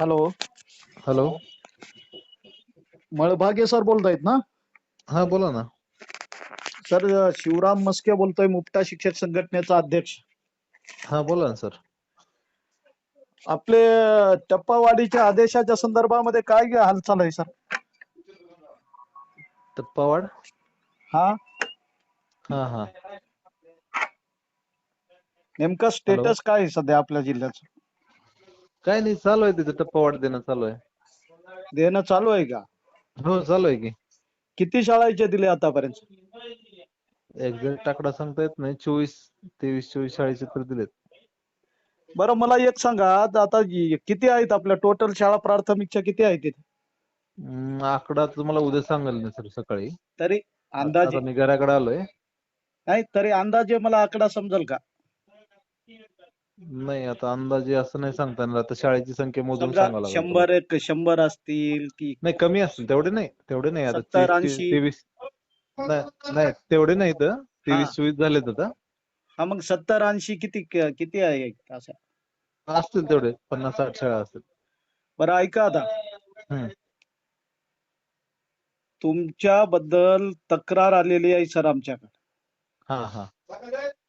Hello hello मळभागे sir बोलतायत ना? हा बोला ना. सर शिवराम मस्के बोलतोय मुक्ता शिक्षक संघटनेचा अध्यक्ष. हा बोला ना सर. आपले टप्पावाढीच्या आदेशाच्या संदर्भामध्ये काय हालचाल आहे सर? टप्पावाड हा. हा हा. नेमकं स्टेटस काय आहे सध्या आपल्या जिल्ह्याचं? काय नाही चालू आहे तिथं टप्पावाड देणं चालू आहे. देणं चालू आहे का? हो चालू आहे की. किती शाळांचे दिले आतापर्यंत? एक्झॅक्ट आकडा सांगता येत नाही चोवीस तेवीस चोवीस शाळेचे तर दिलेत. बरं मला एक सांगा आता किती आहेत आपल्या टोटल शाळा प्राथमिकच्या किती आहेत तिथे? आकडा तुम्हाला उद्या सांगेल ना सर सकाळी. तरी अंदाजे. आता मी घराकडे आलोय. नाही तरी अंदाजे मला आकडा समजेल का? नाही आता अंदाजे असं नाही सांगता येणार. आता शाळेची संख्या मोजून समजा सांगावं लागेल शंभर एक शंभर असतील की नाही कमी असतील तेवढे नाही तेवढे नाही. आता सत्तर, तीस- ऐंशी. तेवीस नाही नाही, तेवढे नाही तर तेवीस चोवीस झालेत आता. हा मग सत्तर ऐंशी किती किती आहे असं असतील तेवढे पन्नास साठ शाळा असतील. बरं ऐका आता. हम्म. तुमच्याबद्दल तक्रार आलेली आहे सर आमच्याकडे. हा हा.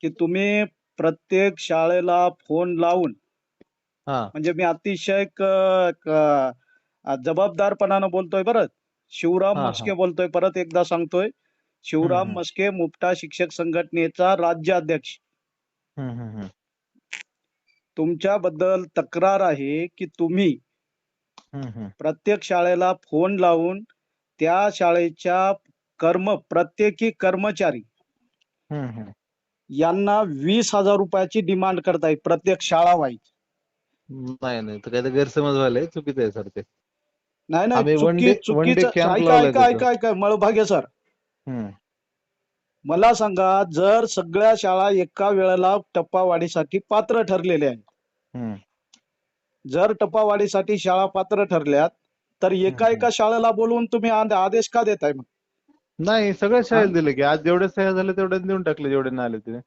की तुम्ही प्रत्येक शाळेला फोन लावून हा म्हणजे मी अतिशय क- क- जबाबदारपणानं बोलतोय बरं शिवराम हा, हा. मस्के बोलतोय परत एकदा सांगतोय शिवराम हम्म. मस्के मुक्ता शिक्षक संघटनेचा राज्याध्यक्ष हम्म, हम्म, हम्म. तुमच्याबद्दल तक्रार आहे की तुम्ही हम्म, हम्म. प्रत्येक शाळेला फोन लावून त्या शाळेच्या कर्म प्रत्येकी कर्मचारी हम्म, हम्म. यांना वीस हजार रुपयाची डिमांड करताय प्रत्येक शाळा वाईज नाही नाही तर गैरसमज व्हायलाय चुकीचं आहे सर ते नाही नाही चुकी चुकीचं ऐका ऐका तिथं. ऐका ऐका मळभागे सर हम्म. मला सांगा जर सगळ्या शाळा एका वेळेला टप्पावाढीसाठी पात्र ठरलेल्या आहेत. जर टप्पावाढीसाठी शाळा पात्र ठरल्यात तर एका. एका शाळेला बोलवून तुम्ही आद- आदेश का देताय मग नाही सगळ्या शाळेत दिले की. आज जेवढे सह्या झाले तेवढे देऊन टाकले जेवढे नाही आले ते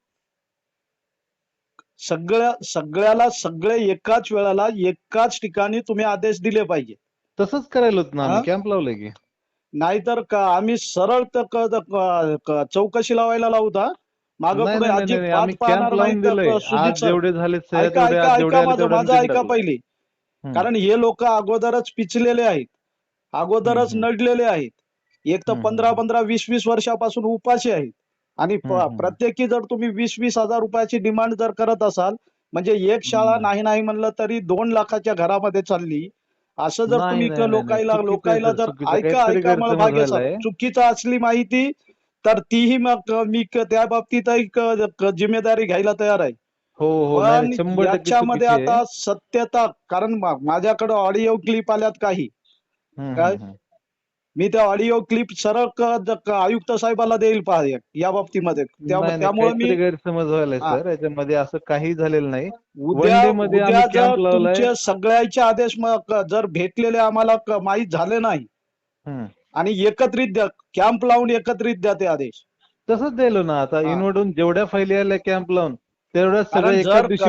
सगळ्या सगळ्याला सगळे एकाच वेळेला एकाच ठिकाणी तुम्ही आदेश दिले पाहिजे. तसंच करायला होत ना कॅम्प लावलंय की. नाहीतर का आम्ही सरळ तर क- क- क- चौकशी लावायला लावता माग नाही पुढे नाही, नाही नाही, अजिबात आम्ही पाहणार कॅम्प नाही लावून तर दिलंय. सुजित आज सर जेवढे झाले सह्या ऐका तेवढे ऐका आज जेवढे ऐका आले माझं तेवढे माझं देऊन ऐका टाकले. पहिली. हम्म. कारण हे लोक अगोदरच पिचलेले आहेत. अगोदरच हम्म. नडलेले आहेत. एक तर पंधरा. पंधरा वीस वीस वर्षापासून उपाशी आहेत आणि. प्रत्येकी जर तुम्ही वीस वीस हजार रुपयाची डिमांड जर करत असाल म्हणजे एक शाळा. नाही नाही म्हणलं तरी दोन लाखाच्या घरामध्ये चालली असं जर तुम्ही. लोकायला लोकायला जर. ऐका ऐका मला भाग्य. चुकीचं असली माहिती तर तीही मग मी त्या क- जिम्मेदारी घ्यायला तयार आहे हो हो याच्यामध्ये. आता सत्यता कारण माझ्याकडे ऑडिओ क्लिप आल्यात काही काय? मी त्या ऑडिओ क्लिप सरळ आयुक्त साहेबाला देईल पाहिजे या बाबतीमध्ये त्यामुळे मी गैरसमज व्हायलाय हा. सर याच्यामध्ये असं काही झालेलं नाही उद्या सगळ्याचे आदेश जर भेटलेले आम्हाला माहीत झाले नाही. आणि एकत्रित द्या कॅम्प लावून एकत्रित द्या ते आदेश तसंच द्यायलो ना आता. इनवडून जेवढ्या फायली आल्या कॅम्प लावून तेवढ्या सगळ्या एका दिवशी.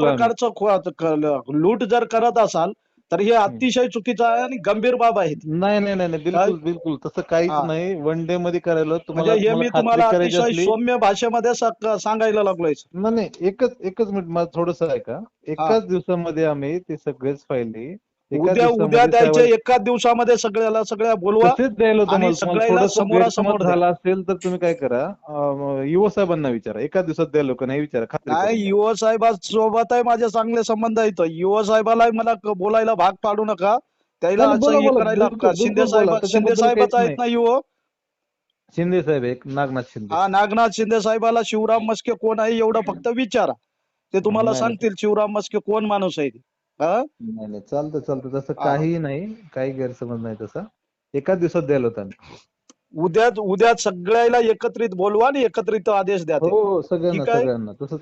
प्रकारचं लूट जर करत असाल तर हे अतिशय चुकीचं आहे आणि गंभीर बाब आहे. नाही नाही नाही नाही, बिलकुल बिलकुल. तसं काहीच. नाही. वन डे मध्ये करायला तुम्हाला म्हणजे हे मी तुम्हाला अतिशय सौम्य भाषेमध्ये सांगायला लागलोय नाही नाही, एकच एकच मिनिट. मला थोडस ऐका. एकाच दिवसामध्ये आम्ही ते सगळेच फायली उद्या उद्या दिवसामध्ये द्यायचे साहेब- एकाच दिवसामध्ये सगळ्याला सगळ्या बोलवा. तसेच द्यायला आणि सगळ्याला समोरासमोर द्या. झाला असेल तर तुम्ही काय करा? युवा साहेबांना विचारा. एका दिवसात द्यायला का नाही विचारा. खात्री नाही करून. युवा साहेबांसोबत आहे माझे चांगले संबंध आहेत युवा साहेबाला मला क- बोलायला भाग पाडू नका. त्याला नाही, असं बोला, हे बोला. करायला बिलकुल, शिंदे बिलकुल साहेब बोला. शिंदे त्याच्याबद्दल साहेबच काहीच आहेत ना युव? शिंदे साहेब एक नागनाथ शिंदे. हा नागनाथ शिंदे साहेबाला शिवराम मस्के कोण आहे एवढं फक्त विचारा. ते तुम्हाला नाही, सांगतील शिवराम मस्के कोण माणूस आहे ते. हा नाही नाही चालतं चालतं तसं. काही नाही काही गैरसमज नाही तसा एकाच दिवसात द्यायला होता उद्या उद्या सगळ्याला एकत्रित बोलवा आणि एकत्रित आदेश द्या ते. हो हो सगळ्यांना ठीक आहे. सगळ्यांना तसंच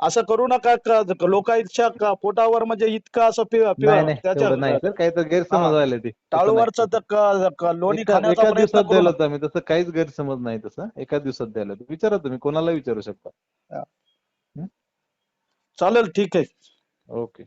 असं करू नका क- लोकांच्या क- पोटावर म्हणजे इतकं असं पि- पि- नाही नाही त्याच्या तेवढं नाही सर काही तर हा. गैरसमज व्हायला ते तसं टाळूवरचं नाही. तर क- क- लोणी एका खाण्याचा एका प्रयत्न दिवसात करू द्यायला नका. होता आम्ही तसं काहीच गैरसमज नाही तसं एका दिवसात द्यायला होतं. विचारा तुम्ही कोणाला विचारू शकता चालेल ठीक आहे Okay.